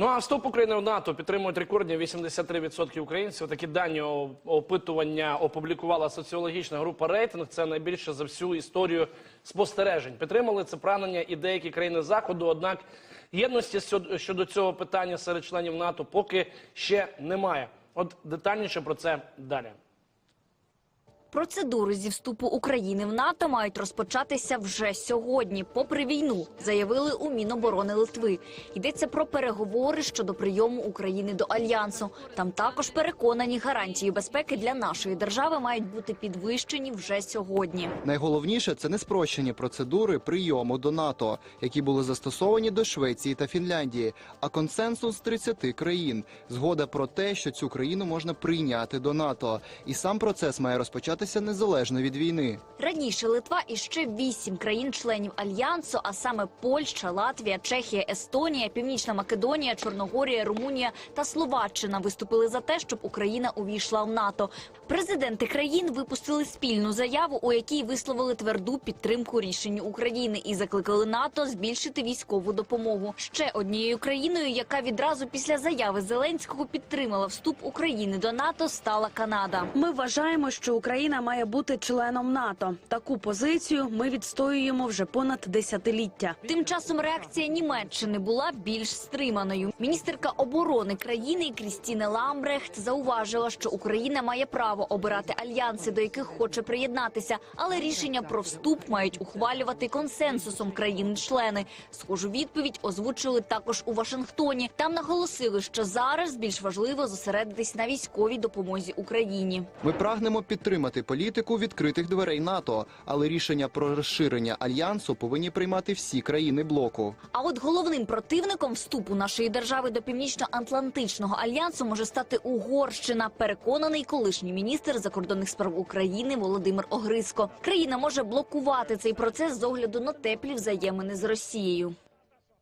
Ну а вступ України в НАТО підтримують рекордні 83% українців. Такі дані опитування опублікувала соціологічна група рейтинг. Це найбільше за всю історію спостережень. Підтримали це прагнення і деякі країни заходу. Однак єдності щодо цього питання серед членів НАТО поки ще немає. От детальніше про це далі. Процедури зі вступу України в НАТО мають розпочатися вже сьогодні, попри війну, заявили у Міноборони Литви. Йдеться про переговори щодо прийому України до альянсу. Там також переконані гарантії безпеки для нашої держави мають бути підвищені вже сьогодні. Найголовніше це не спрощені процедури прийому до НАТО, які були застосовані до Швеції та Фінляндії, а консенсус 30 країн. Згода про те, що цю країну можна прийняти до НАТО, і сам процес має розпочатися незалежно від війни. Раніше Литва і ще вісім країн-членів альянсу, а саме Польща, Латвія, Чехія, Естонія, Північна Македонія, Чорногорія, Румунія та Словаччина виступили за те, щоб Україна увійшла в НАТО. Президенти країн випустили спільну заяву, у якій висловили тверду підтримку рішенню України і закликали НАТО збільшити військову допомогу. Ще однією країною, яка відразу після заяви Зеленського підтримала вступ України до НАТО, стала Канада. Ми вважаємо, що Україна має бути членом НАТО. Таку позицію ми відстоюємо вже понад десятиліття. Тим часом реакція Німеччини була більш стриманою. Міністерка оборони країни Крістіне Ламбрехт зауважила, що Україна має право обирати альянси, до яких хоче приєднатися, але рішення про вступ мають ухвалювати консенсусом країн-члени. Схожу відповідь озвучили також у Вашингтоні. Там наголосили, що зараз більш важливо зосередитись на військовій допомозі Україні. Ми прагнемо підтримати політику відкритих дверей НАТО, але рішення про розширення альянсу повинні приймати всі країни блоку. А от головним противником вступу нашої держави до північно-атлантичного альянсу може стати Угорщина. Переконаний колишній міністр закордонних справ України Володимир Огриско. Країна може блокувати цей процес з огляду на теплі взаємини з Росією.